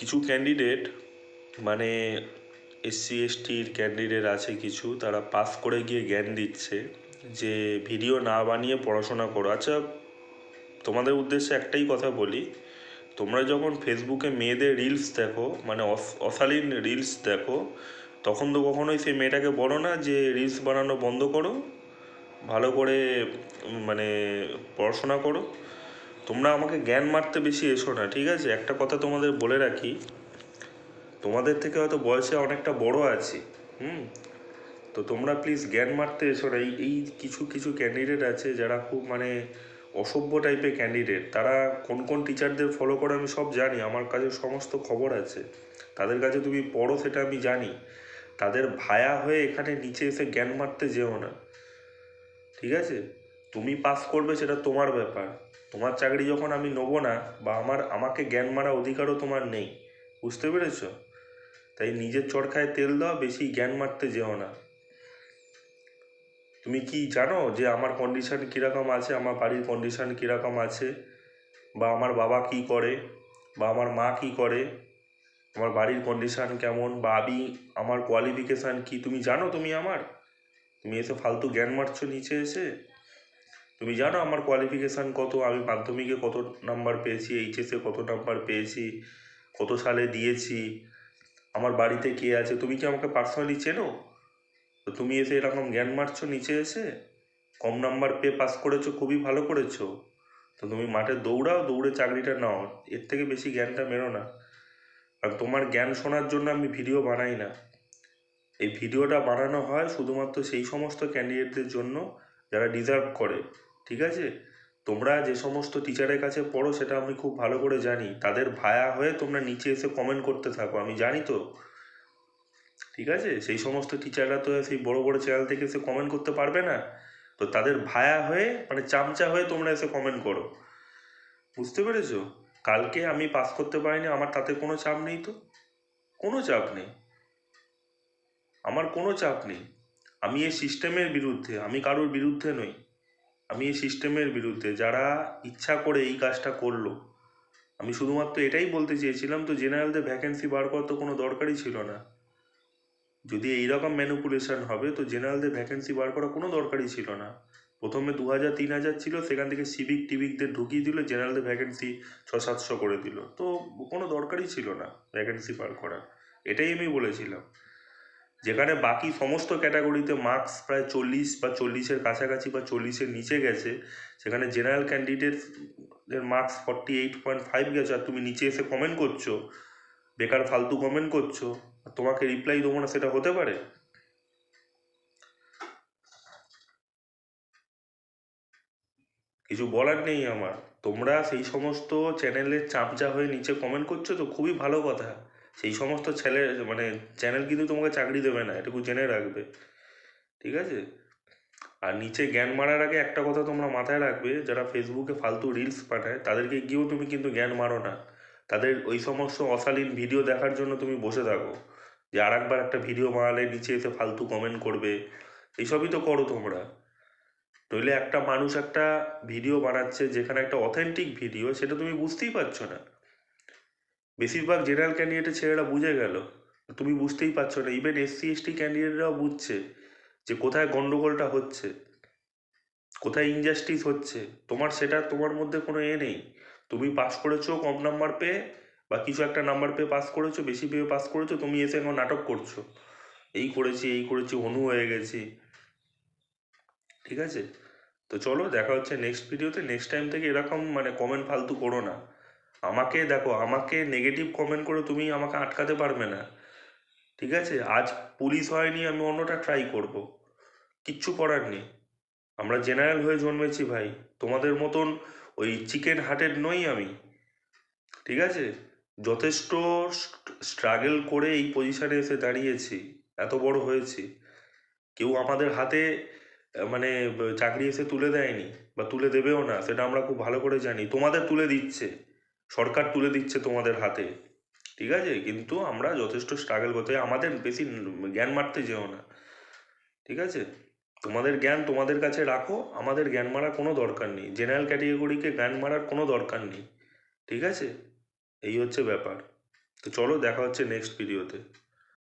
কিছু ক্যান্ডিডেট মানে SC এসটির candidate আছে কিছু, তারা পাস করে গিয়ে জ্ঞান দিচ্ছে যে ভিডিও না বানিয়ে পড়াশোনা করো। আচ্ছা তোমাদের উদ্দেশ্যে একটাই কথা বলি, তোমরা যখন ফেসবুকে মেয়েদের রিলস দেখো মানে অশালীন রিলস দেখো, তখন তো কখনোই সেই মেয়েটাকে বলো না যে রিলস বানানো বন্ধ করো, ভালো করে মানে পড়াশোনা করো। তোমরা আমাকে জ্ঞান মারতে বেশি এসো না, ঠিক আছে? একটা কথা তোমাদের বলে রাখি, তোমাদের থেকে হয়তো বয়সে অনেকটা বড় আছি, হুম? তো তোমরা প্লিজ জ্ঞান মারতে এসো না। এই এই কিছু কিছু ক্যান্ডিডেট আছে যারা খুব মানে অসভ্য টাইপের ক্যান্ডিডেট তারা কোন কোন টিচারদের ফলো করে আমি সব জানি, আমার কাছে সমস্ত খবর আছে। তাদের কাছে তুমি পড়ো সেটা আমি জানি। তাদের ভায়া হয়ে এখানে নিচে এসে জ্ঞান মারতে যেও না, ঠিক আছে? তুমি পাস করবে সেটা তোমার ব্যাপার। তোমার চাকরি যখন আমি নেব না, বা আমার, আমাকে জ্ঞান মারা অধিকারও তোমার নেই, বুঝতে পেরেছ? তাই নিজের চরখায় তেল দাও, বেশি জ্ঞান মারতে যেও না। তুমি কি জানো যে আমার কন্ডিশন কীরকম আছে? আমার বাড়ির কন্ডিশন কীরকম আছে? বা আমার বাবা কি করে? বা আমার মা কি করে? আমার বাড়ির কন্ডিশন কেমন? বা আমি, আমার কোয়ালিফিকেশান কি? তুমি জানো তুমি আমার? তুমি এসে ফালতু জ্ঞান মারছো নিচে এসে? তুমি জানো আমার কোয়ালিফিকেশান কত? আমি মাধ্যমিকে কত নাম্বার পেয়েছি? এইচএসে কত নাম্বার পেয়েছি? কত সালে দিয়েছি? আমার বাড়িতে কে আছে? তুমি কি আমাকে পার্সোনালি চেনো? তো তুমি এসে এরকম জ্ঞান মারছো, নিচে এসে? কম নাম্বার পেয়ে পাস করেছ, খুবই ভালো করেছ। তো তুমি মাঠে দৌড়াও, দৌড়ে চাকরিটা নাও। এর থেকে বেশি জ্ঞানটা মেরো না। আর তোমার জ্ঞান শোনার জন্য আমি ভিডিও বানাই না। এই ভিডিওটা বানানো হয় শুধুমাত্র সেই সমস্ত ক্যান্ডিডেটদের জন্য যারা ডিজার্ভ করে। ঠিক আছে? তোমরা যে সমস্ত টিচারের কাছে পড়ো সেটা আমি খুব ভালো করে জানি। তাদের ভায়া হয়ে তোমরা নিচে এসে কমেন্ট করতে থাকো, আমি জানি তো। ঠিক আছে? সেই সমস্ত টিচাররা তো সেই বড় বড় চ্যানেল থেকে এসে কমেন্ট করতে পারবে না। তো তাদের ভায়া হয়ে মানে চামচা হয়ে তোমরা এসে কমেন্ট করো। বুঝতে পেরেছ? কালকে আমি পাস করতে পারিনি, আমার তাতে কোনো চাপ নেই তো? কোনো চাপ নেই। আমার কোনো চাপ নেই। আমি এই সিস্টেমের বিরুদ্ধে, আমি কারোর বিরুদ্ধে নই। আমি এই সিস্টেমের বিরুদ্ধে যারা ইচ্ছা করে এই কাজটা করল, আমি শুধুমাত্র এটাই বলতে চেয়েছিলাম তো জেনারেলদের ভ্যাকেন্সি বার করার তো কোনো দরকারই ছিল না। যদি এইরকম ম্যানুপুলেশন হবে তো জেনারেলদের ভ্যাকেন্সি বার করা কোনো দরকারই ছিল না। প্রথমে দু হাজার তিন হাজার ছিল, সেখান থেকে সিভিক টিভিকদের ঢুকিয়ে দিল জেনারেলদের ভ্যাকেন্সি ছ সাতশো করে দিল। তো কোনো দরকারই ছিল না ভ্যাকেন্সি বার করা এটাই আমি বলেছিলাম। যেখানে বাকি সমস্ত ক্যাটাগরিতে মার্কস প্রায় চল্লিশ বা চল্লিশের কাছাকাছি বা চল্লিশের নিচে গেছে, সেখানে জেনারেল ক্যান্ডিডেটের marks forty eight point five গেছে, আর তুমি নিচে এসে কমেন্ট করছ, বেকার ফালতু কমেন্ট করছ, আর তোমাকে রিপ্লাই দেবো না, সেটা হতে পারে? কিছু বলার নেই আমার। তোমরা সেই সমস্ত চ্যানেলের চামচা হয়ে নিচে কমেন্ট করছ তো, খুবই ভালো কথা। সেই সমস্ত ছেলে মানে চ্যানেল কিন্তু তোমাকে চাকরি দেবে না, এটুকু জেনে রাখবে। ঠিক আছে? আর নিচে জ্ঞান মারার আগে একটা কথা তোমরা মাথায় রাখবে, যারা ফেসবুকে ফালতু রিলস পাঠায়, তাদেরকে গিয়েও তুমি কিন্তু জ্ঞান মারো না। তাদের ওই সমস্ত অশালীন ভিডিও দেখার জন্য তুমি বসে থাকো। যে আর একবার একটা ভিডিও মারালে নিচে এসে ফালতু কমেন্ট করবে। এইসবই তো করো তোমরা। নইলে একটা মানুষ একটা ভিডিও বানাচ্ছে যেখানে একটা অথেন্টিক ভিডিও সেটা তুমি বুঝতেই পারছ না। বেশিরভাগ জেনারেল ক্যান্ডিডেটের ছেলেরা বুঝে গেল। তুমি বুঝতেই পারছ না ইভেন এসসি এসটি ক্যান্ডিডেটরাও বুঝছে যে কোথায় গন্ডগোলটা হচ্ছে, কোথায় ইনজাস্টিস হচ্ছে। তোমার সেটা তোমার মধ্যে কোনো এ নেই। তুমি পাস করেছ কম নাম্বার পেয়ে বা কিছু একটা নাম্বার পেয়ে পাস করেছ, বেশি পেয়ে পাস করেছ, তুমি এসে এখন নাটক করছ। এই করেছি এই করেছি, অনু হয়ে গেছি। ঠিক আছে? তো চলো, দেখা হচ্ছে নেক্সট ভিডিওতে নেক্সট টাইম থেকে এরকম মানে কমেন্ট ফালতু করো না। আমাকে দেখো, আমাকে নেগেটিভ কমেন্ট করে তুমি আমাকে আটকাতে পারবে না। ঠিক আছে? আজ পুলিশ হয়নি, আমি অন্যটা ট্রাই করব। কিচ্ছু করার নেই। আমরা জেনারেল হয়ে জন্মেছি ভাই। তোমাদের মতন ওই চিকেন হার্টেড নই আমি। ঠিক আছে? যথেষ্ট স্ট্রাগল করে এই পজিশনে এসে দাঁড়িয়েছি। এত বড় হয়েছি। কেউ আমাদের হাতে মানে চাকরি এসে তুলে দেয়নি বা তুলে দেবেও না, সেটা আমরা খুব ভালো করে জানি। তোমাদের তুলে দিচ্ছে। সরকার তুলে দিচ্ছে তোমাদের হাতে, ঠিক আছে? কিন্তু আমরা যথেষ্ট স্ট্রাগল করতে। আমাদের বেশি জ্ঞান মারতে যেও না, ঠিক আছে? তোমাদের জ্ঞান তোমাদের কাছে রাখো, আমাদের জ্ঞান মারার কোনো দরকার নেই। জেনারেল ক্যাটেগরিকে জ্ঞান মারার কোনো দরকার নেই, ঠিক আছে? এই হচ্ছে ব্যাপার। তো চলো দেখা হচ্ছে নেক্সট ভিডিওতে